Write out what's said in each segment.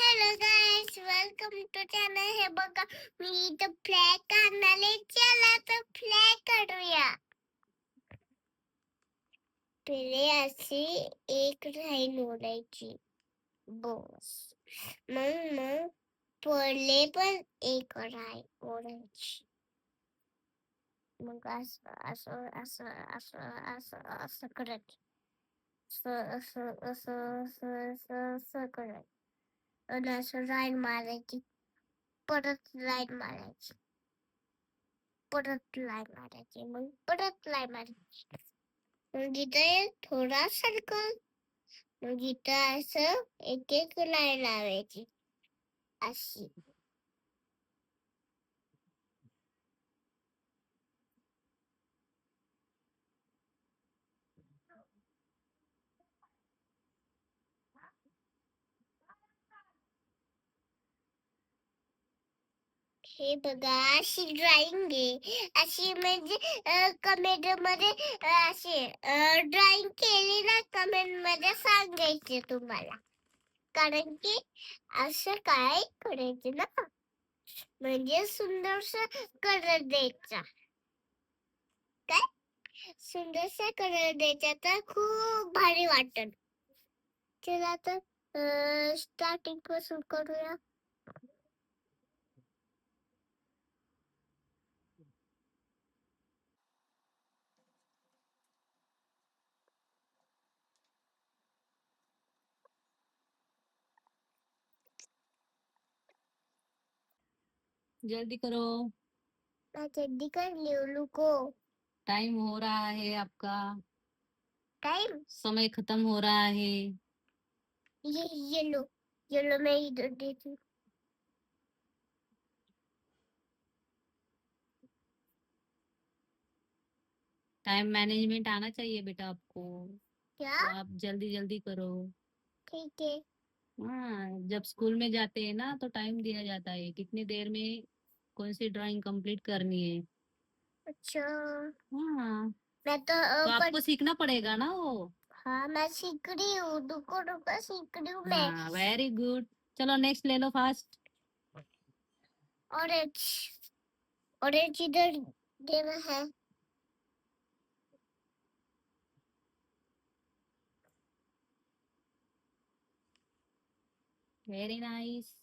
Hello guys welcome to channel हे बघा मी इथं फ्लॅग काढणारे चला तर फ्लॅग काढूया पहिले अशी एक लाईन ओढायची बस मग मग पडले पण एक राय ओढायची मग असं असं असं असं असं असं करत असं असं असं असं असं करत आणि असं लाईन मारायची परत लाईन मारायची परत लाईन मारायची मग परत लाईन मारायची मग इथे थोडा सर्कल मग इथं असं एक एक लाईन लावायची अशी हे बघा अशी ड्रॉइंग आहे. अशी म्हणजे कमेंटमध्ये अशी ड्रॉइंग केली ना कमेंटमध्ये सांगायचे तुम्हाला. कारण की असं काय करायचं ना? म्हणजे सुंदरस कलर द्यायचा. काय? सुंदरसा कलर द्यायचा तर खूप भारी वाटत चला तर स्टार्टिंगपासून करूया. जल्दी करो। मैं जल्दी कर लियो लुको टाइम हो रहा है आपका। टाइम समय खत्म हो रहा है। ये येलो येलो मैं इधर देती हूँ। टाइम मैनेजमेंट आना चाहिए बेटा आपको। क्या? तो आप जल्दी जल्दी करो। ठीक है। हाँ जब स्कूल में जाते हैं ना तो टाइम दिया जाता है कितनी देर में कौन सी ड्राइंग कंप्लीट करनी है। अच्छा। हाँ। मैं तो अ, तो पर, आपको सीखना पड़ेगा ना वो? हाँ मैं सीख रही हूँ रुको रुको सीख रही हूँ मैं। हाँ वेरी गुड चलो नेक्स्ट ले लो फास्ट ऑरेंज ऑरेंज इधर देना है। Very nice.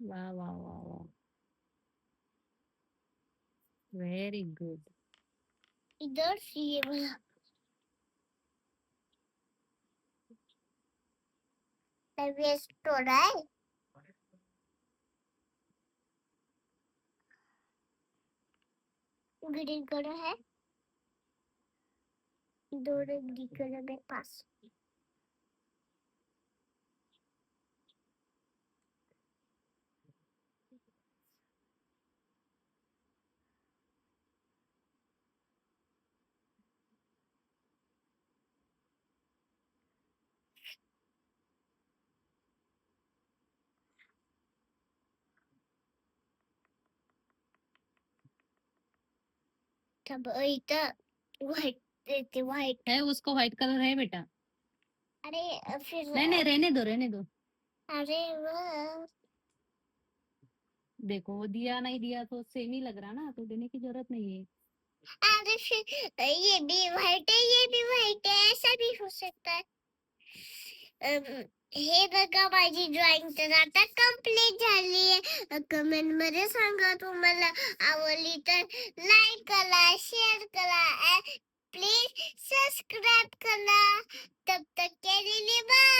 Wow, wow, wow, wow. Very good. ഇതൊരു സീവ restaurant. Green color है до родителя не пас. Tabii öyle. Vay व्हाइट देते व्हाइट है उसको व्हाइट कलर है बेटा। अरे फिर नहीं नहीं रहने दो रहने दो। अरे वाह देखो वो दिया नहीं दिया तो सेम ही लग रहा ना तो देने की ज़रूरत नहीं है। अरे फिर ये भी व्हाइट है ये भी व्हाइट है ऐसा भी हो सकता है। हे बघा माझी ड्रॉइंग तर आता कंप्लीट झाली आहे कमेंट मध्ये सांगा तुम्हाला आवडली तर लाईक करा शेअर करा Кратко на топтокелі ліва.